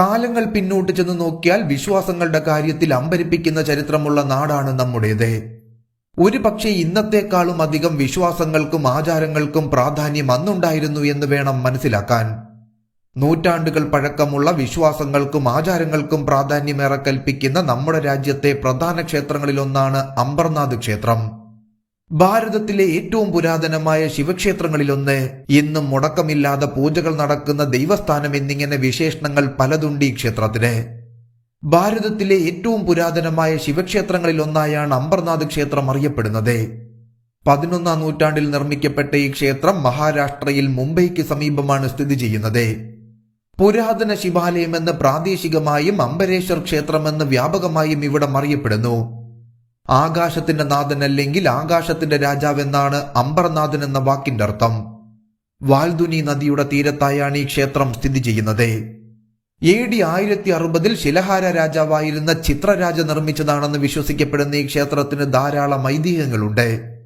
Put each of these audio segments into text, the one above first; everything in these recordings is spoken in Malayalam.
കാലങ്ങൾ പിന്നോട്ട് ചെന്ന് നോക്കിയാൽ വിശ്വാസങ്ങളുടെ കാര്യത്തിൽ അമ്പരിപ്പിക്കുന്ന ചരിത്രമുള്ള നാടാണ് നമ്മുടേത്. ഒരു പക്ഷേ ഇന്നത്തെക്കാളും അധികം വിശ്വാസങ്ങൾക്കും ആചാരങ്ങൾക്കും പ്രാധാന്യം അന്നുണ്ടായിരുന്നു എന്ന് വേണം മനസ്സിലാക്കാൻ. നൂറ്റാണ്ടുകൾ പഴക്കമുള്ള വിശ്വാസങ്ങൾക്കും ആചാരങ്ങൾക്കും പ്രാധാന്യമേറെ കൽപ്പിക്കുന്ന നമ്മുടെ രാജ്യത്തെ പ്രധാന ക്ഷേത്രങ്ങളിലൊന്നാണ് അംബർനാഥ് ക്ഷേത്രം. ഭാരതത്തിലെ ഏറ്റവും പുരാതനമായ ശിവക്ഷേത്രങ്ങളിലൊന്ന് ഇന്നും മുടക്കമില്ലാതെ പൂജകൾ നടക്കുന്ന ദൈവസ്ഥാനം എന്നിങ്ങനെ വിശേഷണങ്ങൾ പലതുണ്ട് ഈ ക്ഷേത്രത്തിന്. ഭാരതത്തിലെ ഏറ്റവും പുരാതനമായ ശിവക്ഷേത്രങ്ങളിലൊന്നായാണ് അംബർനാഥ് ക്ഷേത്രം അറിയപ്പെടുന്നത്. പതിനൊന്നാം നൂറ്റാണ്ടിൽ നിർമ്മിക്കപ്പെട്ട ഈ ക്ഷേത്രം മഹാരാഷ്ട്രയിൽ മുംബൈക്ക് സമീപമാണ് സ്ഥിതി ചെയ്യുന്നത്. പുരാതന ശിവാലയമെന്ന് പ്രാദേശികമായും അംബരേശ്വർ ക്ഷേത്രമെന്ന് വ്യാപകമായും ഇവിടം അറിയപ്പെടുന്നു. ആകാശത്തിന്റെ നാഥൻ അല്ലെങ്കിൽ ആകാശത്തിന്റെ രാജാവ് എന്നാണ് അംബർനാഥൻ എന്ന വാക്കിന്റെ അർത്ഥം. വാൽദുനി നദിയുടെ തീരത്തായാണ് ഈ ക്ഷേത്രം സ്ഥിതി ചെയ്യുന്നത്. എ ഡി ആയിരത്തി അറുപതിൽ ശിലഹാര രാജാവായിരുന്ന ചിത്രരാജ നിർമ്മിച്ചതാണെന്ന് വിശ്വസിക്കപ്പെടുന്ന ഈ ക്ഷേത്രത്തിന് ധാരാളം ഐതിഹ്യങ്ങളുണ്ട്.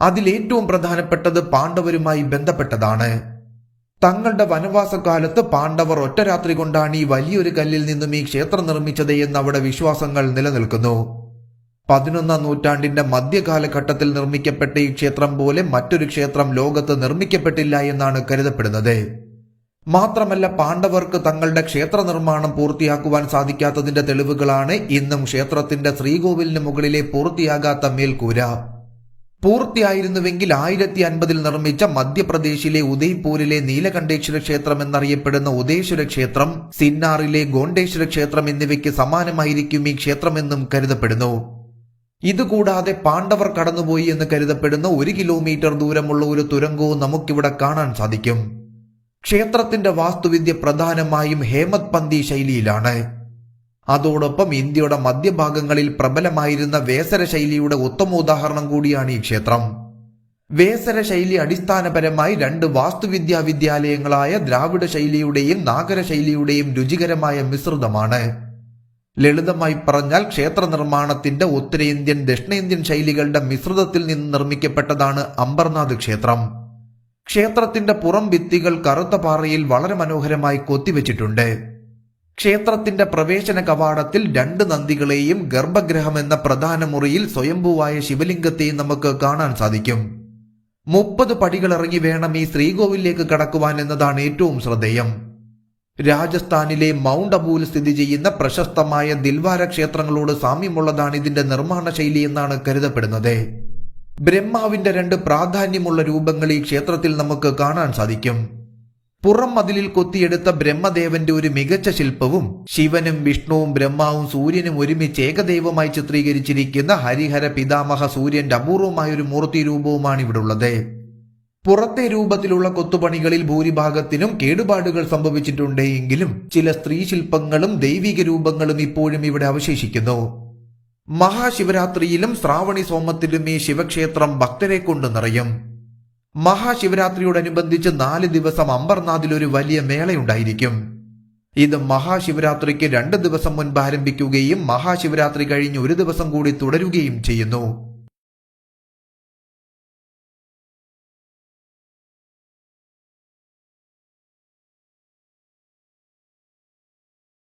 അതിലേറ്റവും പ്രധാനപ്പെട്ടത് പാണ്ഡവരുമായി ബന്ധപ്പെട്ടതാണ്. തങ്ങളുടെ വനവാസകാലത്ത് പാണ്ഡവർ ഒറ്റരാത്രി കൊണ്ടാണ് ഈ വലിയൊരു കല്ലിൽ നിന്നും ഈ ക്ഷേത്രം നിർമ്മിച്ചത് എന്ന് അവിടെ വിശ്വാസങ്ങൾ നിലനിൽക്കുന്നു. പതിനൊന്നാം നൂറ്റാണ്ടിന്റെ മധ്യകാലഘട്ടത്തിൽ നിർമ്മിക്കപ്പെട്ട ഈ ക്ഷേത്രം പോലെ മറ്റൊരു ക്ഷേത്രം ലോകത്ത് നിർമ്മിക്കപ്പെട്ടില്ല എന്നാണ് കരുതപ്പെടുന്നത്. മാത്രമല്ല പാണ്ഡവർക്ക് തങ്ങളുടെ ക്ഷേത്ര നിർമ്മാണം പൂർത്തിയാക്കുവാൻ സാധിക്കാത്തതിന്റെ തെളിവുകളാണ് ഇന്നും ക്ഷേത്രത്തിന്റെ ശ്രീകോവിലിന് മുകളിലെ പൂർത്തിയാകാത്ത മേൽക്കൂര. പൂർത്തിയായിരുന്നുവെങ്കിൽ ആയിരത്തി അൻപതിൽ നിർമ്മിച്ച മധ്യപ്രദേശിലെ ഉദയ്പൂരിലെ നീലകണ്ഠേശ്വര ക്ഷേത്രം എന്നറിയപ്പെടുന്ന ഉദയേശ്വര ക്ഷേത്രം സിന്നാറിലെ ഗോണ്ടേശ്വര ക്ഷേത്രം എന്നിവയ്ക്ക് സമാനമായിരിക്കും ഈ ക്ഷേത്രമെന്നും കരുതപ്പെടുന്നു. ഇതുകൂടാതെ പാണ്ഡവർ കടന്നുപോയി എന്ന് കരുതപ്പെടുന്ന ഒരു കിലോമീറ്റർ ദൂരമുള്ള ഒരു തുരങ്കവും നമുക്കിവിടെ കാണാൻ സാധിക്കും. ക്ഷേത്രത്തിന്റെ വാസ്തുവിദ്യ പ്രധാനമായും ഹേമത് പന്തി ശൈലിയിലാണ്. അതോടൊപ്പം ഇന്ത്യയുടെ മധ്യഭാഗങ്ങളിൽ പ്രബലമായിരുന്ന വേസര ശൈലിയുടെ ഉത്തമ ഉദാഹരണം കൂടിയാണ് ഈ ക്ഷേത്രം. വേസര ശൈലി അടിസ്ഥാനപരമായി രണ്ട് വാസ്തുവിദ്യാ വിദ്യാലയങ്ങളായ ദ്രാവിഡ ശൈലിയുടെയും നാഗര ശൈലിയുടെയും രുചികരമായ മിശ്രിതമാണ്. ലളിതമായി പറഞ്ഞാൽ ക്ഷേത്ര നിർമ്മാണത്തിന്റെ ഉത്തരേന്ത്യൻ ദക്ഷിണേന്ത്യൻ ശൈലികളുടെ മിശ്രിതത്തിൽ നിന്ന് നിർമ്മിക്കപ്പെട്ടതാണ് അംബർനാഥ് ക്ഷേത്രം. ക്ഷേത്രത്തിന്റെ പുറം ഭിത്തികൾ കറുത്ത പാറയിൽ വളരെ മനോഹരമായി കൊത്തിവെച്ചിട്ടുണ്ട്. ക്ഷേത്രത്തിന്റെ പ്രവേശന കവാടത്തിൽ രണ്ട് നന്ദികളെയും ഗർഭഗ്രഹം എന്ന പ്രധാന മുറിയിൽ സ്വയംഭൂവായ ശിവലിംഗത്തെയും നമുക്ക് കാണാൻ സാധിക്കും. മുപ്പത് പടികളിറങ്ങി വേണം ഈ ശ്രീകോവിലേക്ക് കടക്കുവാൻ എന്നതാണ് ഏറ്റവും ശ്രദ്ധേയം. രാജസ്ഥാനിലെ മൗണ്ട് അബൂൽ സ്ഥിതി ചെയ്യുന്ന പ്രശസ്തമായ ദിൽവാര ക്ഷേത്രങ്ങളോട് സാമ്യമുള്ളതാണ് ഇതിന്റെ നിർമ്മാണ ശൈലി എന്നാണ് കരുതപ്പെടുന്നത്. ബ്രഹ്മാവിന്റെ രണ്ട് പ്രാധാന്യമുള്ള രൂപങ്ങൾ ഈ ക്ഷേത്രത്തിൽ നമുക്ക് കാണാൻ സാധിക്കും. പുറം മതിലിൽ കൊത്തിയെടുത്ത ബ്രഹ്മദേവന്റെ ഒരു മികച്ച ശില്പവും ശിവനും വിഷ്ണുവും ബ്രഹ്മാവും സൂര്യനും ഒരുമിച്ച് ഏകദൈവമായി ചിത്രീകരിച്ചിരിക്കുന്ന ഹരിഹര പിതാമഹ സൂര്യന്റെ അപൂർവമായ ഒരു മൂർത്തി രൂപവുമാണ് ഇവിടെ ഉള്ളത്. പുറത്തെ രൂപത്തിലുള്ള കൊത്തുപണികളിൽ ഭൂരിഭാഗത്തിനും കേടുപാടുകൾ സംഭവിച്ചിട്ടുണ്ട് എങ്കിലും ചില സ്ത്രീ ശില്പങ്ങളും ദൈവിക രൂപങ്ങളും ഇപ്പോഴും ഇവിടെ അവശേഷിക്കുന്നു. മഹാശിവരാത്രിയിലും ശ്രാവണി സോമത്തിലും ഈ ശിവക്ഷേത്രം ഭക്തരെ കൊണ്ട് നിറയും. മഹാശിവരാത്രിയോടനുബന്ധിച്ച് നാല് ദിവസം അംബർനാഥിൽ ഒരു വലിയ മേളയുണ്ടായിരിക്കും. ഇത് മഹാശിവരാത്രിക്ക് രണ്ട് ദിവസം മുൻപ് ആരംഭിക്കുകയും മഹാശിവരാത്രി കഴിഞ്ഞ് ഒരു ദിവസം കൂടി തുടരുകയും ചെയ്യുന്നു.